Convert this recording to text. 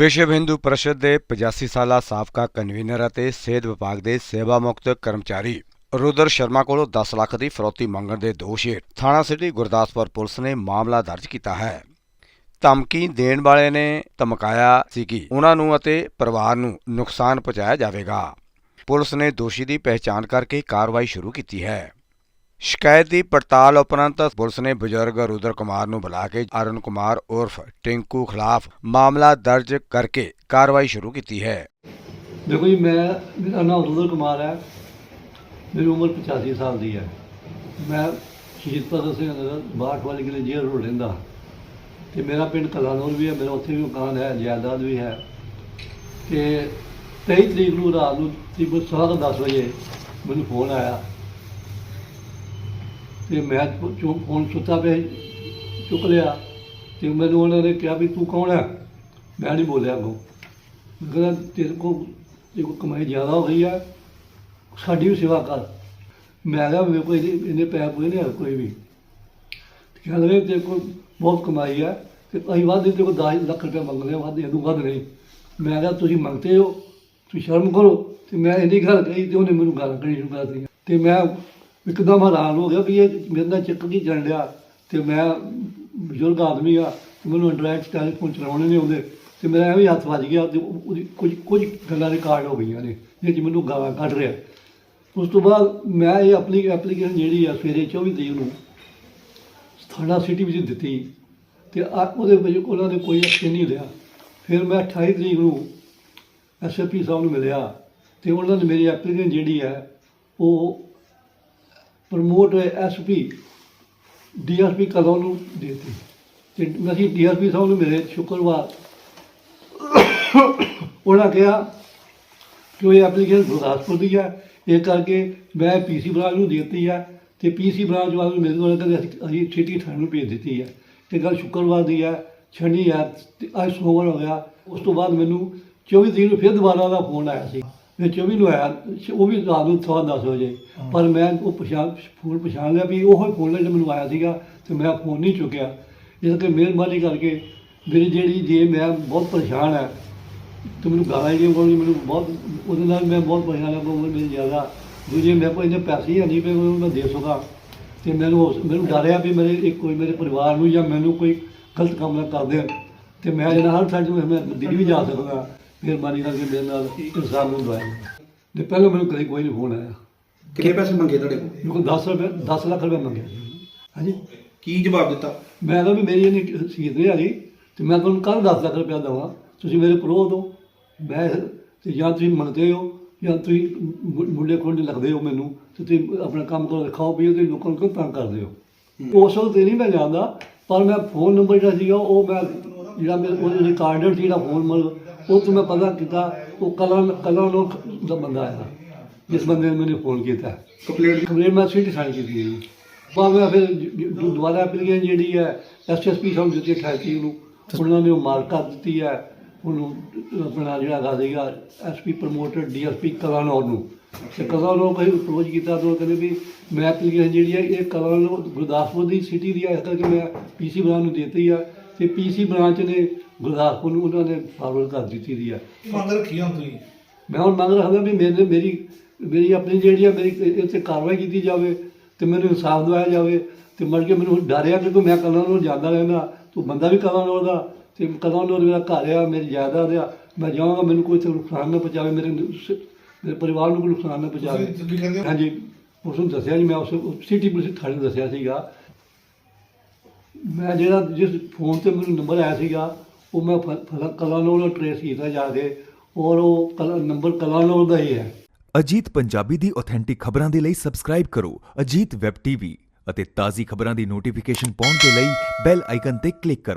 ਵਿਸ਼ਵ ਹਿੰਦੂ ਪਰਿਸ਼ਦ ਦੇ 85 ਸਾਲਾ ਸਾਬਕਾ ਕਨਵੀਨਰ ਅਤੇ ਸਿਹਤ ਵਿਭਾਗ ਦੇ ਸੇਵਾ ਮੁਕਤ ਕਰਮਚਾਰੀ ਰੁਦਰ ਸ਼ਰਮਾ ਕੋਲੋਂ 10 ਲੱਖ ਦੀ ਫਰੋਤੀ ਮੰਗਣ ਦੇ ਦੋਸ਼ ਹੇਠ ਥਾਣਾ ਸਿਟੀ ਗੁਰਦਾਸਪੁਰ ਪੁਲਿਸ ਨੇ ਮਾਮਲਾ ਦਰਜ ਕੀਤਾ ਹੈ। ਧਮਕੀ ਦੇਣ ਵਾਲੇ ਨੇ ਧਮਕਾਇਆ ਸੀ ਕਿ ਉਹਨਾਂ ਨੂੰ ਅਤੇ ਪਰਿਵਾਰ ਨੂੰ ਨੁਕਸਾਨ ਪਹੁੰਚਾਇਆ ਜਾਵੇਗਾ। ਪੁਲਿਸ ਨੇ ਦੋਸ਼ੀ ਦੀ ਪਹਿਚਾਣ ਕਰਕੇ ਕਾਰਵਾਈ ਸ਼ੁਰੂ ਕੀਤੀ ਹੈ। ਸ਼ਿਕਾਇਤ ਦੀ ਪੜਤਾਲ ਉਪਰੰਤ ਪੁਲਿਸ ਨੇ ਬਜ਼ੁਰਗ ਰੁਦਰ ਕੁਮਾਰ ਨੂੰ ਬੁਲਾ ਕੇ ਅਰੁਣ ਕੁਮਾਰ ਉਰਫ ਟਿੰਕੂ ਖਿਲਾਫ ਮਾਮਲਾ ਦਰਜ ਕਰਕੇ ਕਾਰਵਾਈ ਸ਼ੁਰੂ ਕੀਤੀ ਹੈ। ਦੇਖੋ ਜੀ, ਮੈਂ, ਮੇਰਾ ਨਾਮ ਰੁਦਰ ਕੁਮਾਰ ਹੈ। ਮੇਰੀ ਉਮਰ 85 ਸਾਲ ਦੀ ਹੈ। ਮੈਂ ਸ਼ਹੀਦ ਭਗਤ ਸਿੰਘ ਨਗਰ ਬਾਠ ਵਾਲੀ ਗਲੀ ਜੇਲ੍ਹ ਰੋਡ ਰਹਿੰਦਾ। ਤੇ ਮੇਰਾ ਪਿੰਡ ਕਲਾਨੌਰ ਵੀ ਹੈ, ਮੇਰਾ ਉੱਥੇ ਵੀ ਮਕਾਨ ਹੈ, ਜਾਇਦਾਦ ਵੀ ਹੈ। ਤੇ 23 ਤਰੀਕ ਨੂੰ ਰਾਤ ਨੂੰ ਤਕਰੀਬਨ ਸਵਾ ਕੁ 10 ਵਜੇ ਮੈਨੂੰ ਫੋਨ ਆਇਆ ਤੇ ਮੈਂ ਚੁ ਫੋਨ ਸੁੱਤਾ ਪਿਆ ਸੀ, ਚੁੱਕ ਲਿਆ ਤੇ ਮੈਨੂੰ ਉਹਨਾਂ ਨੇ ਕਿਹਾ ਵੀ ਤੂੰ ਕੌਣ ਹੈ ਮੈਂ ਨਹੀਂ ਬੋਲਿਆ ਅੱਗੋਂ। ਮੈਂ ਕਹਿੰਦਾ ਤੇਰੇ ਕੋਲ ਜੇ ਕੋਈ ਕਮਾਈ ਜ਼ਿਆਦਾ ਹੋ ਗਈ ਹੈ ਸਾਡੀ ਵੀ ਸੇਵਾ ਕਰ। ਮੈਂ ਕਿਹਾ ਮੇਰੇ ਕੋਲ ਇਹਨੇ ਇਹਨੇ ਪੈਸੇ ਪੂਰੇ ਨਹੀਂ ਹੈ ਕੋਈ ਵੀ। ਤੇ ਕਹਿੰਦੇ ਨੇ ਤੇਰੇ ਕੋਲ ਬਹੁਤ ਕਮਾਈ ਹੈ ਤੇ ਅਸੀਂ ਵੱਧ ਤੇਰੇ ਕੋਲ 10 ਲੱਖ ਰੁਪਏ ਮੰਗਦੇ ਹਾਂ ਵੱਧ ਇਹਨੂੰ ਵੱਧ ਨਹੀਂ। ਮੈਂ ਕਿਹਾ ਤੁਸੀਂ ਮੰਗਦੇ ਹੋ ਤੁਸੀਂ ਸ਼ਰਮ ਕਰੋ। ਤੇ ਮੈਂ ਇੰਨੀ ਗੱਲ ਕਹੀ ਤੇ ਉਹਨੇ ਮੈਨੂੰ ਗੱਲ ਕਰਨੀ ਸ਼ੁਰੂ ਕਰ ਦਿੱਤੀ ਤੇ ਮੈਂ ਇੱਕਦਮ ਹੈਰਾਨ ਹੋ ਗਿਆ ਵੀ ਇਹ ਮੇਰੇ ਨਾਲ ਚੱਕ ਕੀ ਚੱਲ ਰਿਹਾ ਤੇ ਮੈਂ ਬਜ਼ੁਰਗ ਆਦਮੀ ਆ ਤੇ ਮੈਨੂੰ ਐਂਡਰਾਇਡ ਟੈਲੀਫੋਨ ਚਲਾਉਣੇ ਨਹੀਂ ਆਉਂਦੇ ਤੇ ਮੇਰਾ ਐਵੇਂ ਹੱਥ ਵੱਜ ਗਿਆ ਤੇ ਉਹਦੀ ਕੁਝ ਕੁਝ ਗੱਲਾਂ ਰਿਕਾਰਡ ਹੋ ਗਈਆਂ ਨੇ ਜਿਹਦੇ 'ਚ ਮੈਨੂੰ ਗਾਲਾਂ ਕੱਢ ਰਿਹਾ। ਉਸ ਤੋਂ ਬਾਅਦ ਮੈਂ ਇਹ ਆਪਣੀ ਐਪਲੀਕੇਸ਼ਨ ਜਿਹੜੀ ਆ ਸਵੇਰੇ 24 ਤਰੀਕ ਨੂੰ ਥਾਣਾ ਸਿਟੀ ਵਿੱਚ ਦਿੱਤੀ ਤੇ ਉਹਦੇ ਵਿੱਚ ਉਹਨਾਂ ਨੇ ਕੋਈ ਐਕਸ਼ਨ ਨਹੀਂ ਲਿਆ। ਫਿਰ ਮੈਂ 28 ਤਰੀਕ ਨੂੰ ਐਸਐਪੀ ਸਾਹਿਬ ਨੂੰ ਮਿਲਿਆ ਤੇ ਉਹਨਾਂ ਨੇ ਮੇਰੀ ਐਪਲੀਕੇਸ਼ਨ ਜਿਹੜੀ ਹੈ ਉਹ ਪ੍ਰਮੋਟ ਐਸਪੀ ਡੀਐਸਪੀ ਕਦੋਂ ਨੂੰ ਦੇ ਦਿੱਤੀ? ਤੇ ਅਸੀਂ ਡੀਐਸਪੀ ਸਾਹਿਬ ਨੂੰ ਮਿਲੇ, ਸ਼ੁੱਕਰਵਾਰ। ਉਹਨਾਂ ਕਿਹਾ ਕਿ ਉਹ ਐਪਲੀਕੇਸ਼ਨ ਗੁਰਦਾਸਪੁਰ ਦੀ ਹੈ। ਇਹ ਕਰਕੇ ਮੈਂ ਪੀਸੀ ਬ੍ਰਾਂਚ ਨੂੰ ਦੇ ਦਿੱਤੀ ਹੈ ਤੇ ਪੀਸੀ ਬ੍ਰਾਂਚ ਵਾਲੇ ਨੂੰ ਮੇਰੇ ਕੋਲ ਕਹਿੰਦੇ ਅਸੀਂ- ਅਸੀਂ ਛੇਤੀ ਥਾਣੇ ਨੂੰ ਭੇਜ ਦਿੱਤੀ ਹੈ। ਤੇ ਗੱਲ ਸ਼ੁੱਕਰਵਾਰ ਦੀ ਹੈ, ਸ਼ਨੀ ਹੈ, ਤੇ ਅੱਜ ਸੋਮਵਾਰ ਹੋ ਗਿਆ। ਉਸ ਤੋਂ ਬਾਅਦ ਮੈਨੂੰ 24 ਤਰੀਕ ਨੂੰ ਫਿਰ ਦੁਬਾਰਾ ਦਾ ਫੋਨ ਆਇਆ ਸੀ। ਮੈਂ 24 ਨੂੰ ਆਇਆ ਉਹ ਵੀ ਰਾਤ ਨੂੰ ਸਵਾ ਦਸ ਵਜੇ। ਪਰ ਮੈਂ ਉਹ ਪਛਾਣ ਫੋਨ ਪਛਾਣ ਲਿਆ ਵੀ ਉਹ ਫੋਨ ਜਿਹੜਾ ਮੈਨੂੰ ਆਇਆ ਸੀਗਾ ਤੇ ਮੈਂ ਫੋਨ ਨਹੀਂ ਚੁੱਕਿਆ। ਇਸ ਕਰਕੇ ਮਿਹਰਬਾਨੀ ਕਰਕੇ ਮੇਰੀ ਜਿਹੜੀ ਜੇ ਮੈਂ ਬਹੁਤ ਪਰੇਸ਼ਾਨ ਹੈ ਤੇ ਮੈਨੂੰ ਗਾਲਾਂ ਜਿਹੜੀਆਂ ਕੋਲ ਮੈਨੂੰ ਬਹੁਤ ਉਹਦੇ ਨਾਲ ਮੈਂ ਬਹੁਤ ਪਰੇਸ਼ਾਨ ਹਾਂ ਬਹੁਤ ਮੇਰੀ ਜ਼ਿਆਦਾ। ਦੂਜੇ ਮੇਰੇ ਕੋਲ ਇੰਨੇ ਪੈਸੇ ਹੀ ਨਹੀਂ ਪਏ ਉਹ ਮੈਂ ਦੇ ਸਕਾਂ। ਤੇ ਮੈਨੂੰ ਮੈਨੂੰ ਡਰ ਆ ਵੀ ਮੇਰੇ ਇੱਕ ਕੋਈ ਮੇਰੇ ਪਰਿਵਾਰ ਨੂੰ ਜਾਂ ਮੈਨੂੰ ਕੋਈ ਗਲਤ ਕੰਮ ਨਾ ਕਰ ਦੇਣ। ਤੇ ਮੈਂ ਹਰ ਸਾਈਡ ਨੂੰ ਮੈਂ ਦਿੱਲੀ ਵੀ ਜਾ ਸਕਦਾ ਮਿਹਰਬਾਨੀ ਕਰਕੇ ਮੇਰੇ ਨਾਲ ਇਨਸਾਨ ਨੂੰ ਦਵਾਇਆ। ਤੇ ਪਹਿਲਾਂ ਮੈਨੂੰ ਕਦੇ ਕੋਈ ਨਹੀਂ ਫੋਨ ਆਇਆ। ਕਿੰਨੇ ਪੈਸੇ ਮੰਗੇ ਤੁਹਾਡੇ ਕੋਲ? ਕੋਲ 10 ਰੁਪਏ 10 ਲੱਖ ਰੁਪਏ ਮੰਗਿਆ ਹਾਂਜੀ। ਕੀ ਜਵਾਬ ਦਿੱਤਾ? ਮੈਂ ਕਿਹਾ ਵੀ ਮੇਰੀ ਇਹਨੀ ਸੀਤ ਨਹੀਂ ਹੈਗੀ ਤੇ ਮੈਂ ਤੁਹਾਨੂੰ ਕੱਲ 10 ਲੱਖ ਰੁਪਇਆ ਦੇਵਾਂ। ਤੁਸੀਂ ਮੇਰੇ ਪਰੋ ਦਿਓ ਮੈਂ ਤੇ ਜਾਂ ਤੁਸੀਂ ਮੰਗਦੇ ਹੋ ਜਾਂ ਤੁਸੀਂ ਮੁੰਡੇ ਕੋਲ ਲੱਗਦੇ ਹੋ ਮੈਨੂੰ ਤੇ ਤੁਸੀਂ ਆਪਣਾ ਕੰਮ ਕਰੋ ਖਾਓ ਪੀਓ ਤੇ ਲੋਕਾਂ ਨੂੰ ਤੰਗ ਕਰਦੇ ਹੋ। ਉਸ ਵਕਤ ਤੇ ਨਹੀਂ ਮੈਂ ਜਾਣਦਾ ਪਰ ਮੈਂ ਫੋਨ ਨੰਬਰ ਜਿਹੜਾ ਸੀਗਾ ਉਹ ਮੈਂ ਜਿਹੜਾ ਮੇਰੇ ਉਹ ਰਿਕਾਰਡਡ ਜਿਹੜਾ ਫੋਨ ਨੰਬਰ ਉਹ ਤੋਂ ਮੈਂ ਪਤਾ ਕੀਤਾ ਉਹ ਕਲਾਂ ਕਲਾਂ ਲੋਕ ਦਾ ਬੰਦਾ ਆਇਆ। ਜਿਸ ਬੰਦੇ ਨੇ ਮੈਨੂੰ ਫੋਨ ਕੀਤਾ। ਕੰਪਲੇਂਟ ਕੰਪਲੇਂਟ ਮੈਂ ਸਿਟੀ ਥਾਣੇ ਕੀਤੀ ਹੈ ਬਾਅਦ ਮੈਂ ਫਿਰ ਜ- ਜ- ਦੁਬਾਰਾ ਐਪਲੀਕੇਸ਼ਨ ਜਿਹੜੀ ਹੈ ਐਸਐਸਪੀ ਸਾਹਿਬ ਦਿੱਤੀ 28 ਤਰੀਕ ਨੂੰ। ਉਹਨਾਂ ਨੇ ਉਹ ਮਾਰਕ ਕਰ ਦਿੱਤੀ ਹੈ। ਉਹਨੂੰ ਆਪਣਾ ਜਿਹੜਾ ਹੈਗਾ ਸੀਗਾ ਐਸਪੀ ਪ੍ਰਮੋਟਰ ਡੀਐਸਪੀ ਕਲਾਨੌਰ ਨੂੰ। ਤੇ ਕਲਾਨੌਰ ਕੋਈ ਅਪਰੋਚ ਕੀਤਾ ਤਾਂ ਉਹ ਕਹਿੰਦੇ ਵੀ ਮੈਂ ਐਪਲੀਕੇਸ਼ਨ ਜਿਹੜੀ ਹੈ ਇਹ ਕਲਾਨੌਰ ਗੁਰਦਾਸਪੁਰ ਦੀ ਸਿਟੀ ਦੀ ਹੈ। ਇਸ ਕਰਕੇ ਮੈਂ ਪੀਸੀ ਬ੍ਰਾਂਚ ਨੂੰ ਦਿੱਤੀ ਆ ਤੇ ਪੀਸੀ ਬ੍ਰਾਂਚ ਨੇ ਗੁਰਦਾਸਪੁਰ ਨੂੰ ਉਹਨਾਂ ਨੇ ਫਾਰਵਰਡ ਕਰ ਦਿੱਤੀ ਦੀ ਹੈ ਮੰਗ ਰੱਖੀ ਹੁਣ ਤੁਸੀਂ? ਮੈਂ ਹੁਣ ਮੰਗ ਰੱਖਦਾ ਵੀ ਮੇਰੇ ਮੇਰੀ ਮੇਰੀ ਆਪਣੀ ਜਿਹੜੀ ਆ ਮੇਰੀ 'ਤੇ ਕਾਰਵਾਈ ਕੀਤੀ ਜਾਵੇ ਤੇ ਮੈਨੂੰ ਇਨਸਾਫ ਦਿਵਾਇਆ ਜਾਵੇ ਤੇ ਮਰ ਕੇ ਮੈਨੂੰ ਡਰਿਆ ਕਿ ਕੋਈ ਮੈਂ ਕਲਾਂ ਨੂੰ ਜਾਂਦਾ ਰਹਿੰਦਾ ਤੂੰ ਬੰਦਾ ਵੀ ਕਲਾਂ ਨੂੰ ਦਾ ਤੇ ਕਲਾਂ ਨੂੰ ਮੇਰਾ ਘਰ ਆ ਮੇਰੀ ਜਾਇਦਾਦ ਆ ਮੈਂ ਜਾਵਾਂਗਾ ਮੈਨੂੰ ਕੋਈ ਇੱਥੇ ਨੁਕਸਾਨ ਨਾ ਪਹੁੰਚਾਵੇ ਮੇਰੇ ਮੇਰੇ ਪਰਿਵਾਰ ਨੂੰ ਕੋਈ ਨੁਕਸਾਨ ਨਾ ਪਹੁੰਚਾਵੇ। ਹਾਂਜੀ ਉਸ ਨੂੰ ਦੱਸਿਆ ਜੀ ਮੈਂ ਉਸ ਸਿਟੀ ਪੁਲਿਸ ਥਾਣੇ ਨੂੰ ਦੱਸਿਆ ਸੀਗਾ। ਮੈਂ ਜਿਹੜਾ ਜਿਸ ਫੋਨ ਤੇ ਮੈਨੂੰ ਨੰਬਰ ਆਇਆ ਸੀਗਾ ਉਹ ਮੈਂ ਕਲਾਨੌਰ ਟਰੇਸ ਕੀਤਾ ਜਾ ਕੇ, ਔਰ ਉਹ ਨੰਬਰ ਕਲਾਨੌਰ ਦਾ ਹੀ ਹੈ। ਅਜੀਤ ਪੰਜਾਬੀ ਦੀ ਆਥੈਂਟਿਕ ਖਬਰਾਂ ਦੇ ਲਈ ਸਬਸਕ੍ਰਾਈਬ ਕਰੋ ਅਜੀਤ ਵੈਬ ਟੀਵੀ ਅਤੇ ਤਾਜ਼ੀ ਖਬਰਾਂ ਦੀ ਨੋਟੀਫਿਕੇਸ਼ਨ ਪਾਉਣ ਦੇ ਲਈ ਬੈਲ ਆਈਕਨ ਤੇ ਕਲਿੱਕ ਕਰੋ।